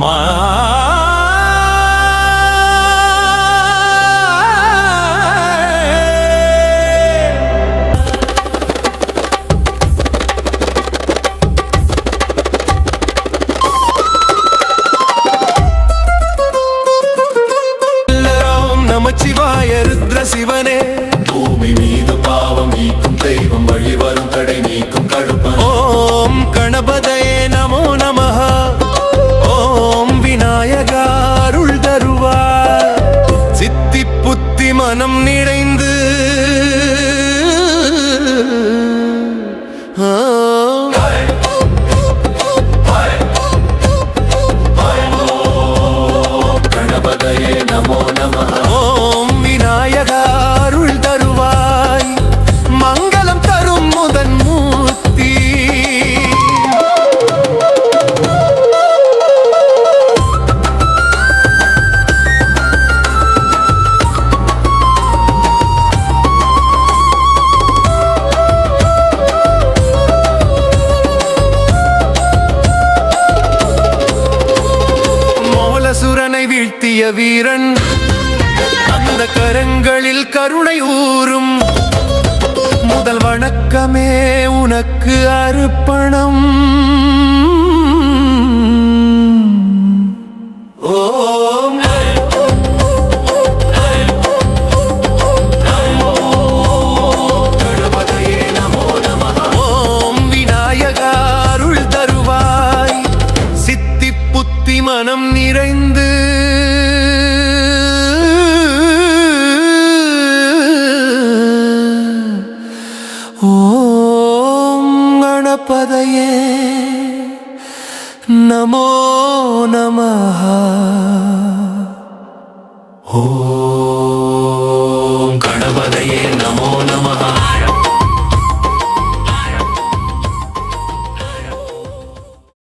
మా శివాయ రుద్ర శివనే மனம் நிறைந்து மோலசுரனை வீழ்த்திய வீரன். அந்த கரங்களில் கருணை ஊறும். முதல் வணக்கமே உனக்கு அர்ப்பணம். ஓம். நிறைந்து ஓம் கணபதையே நமோ நம ஓ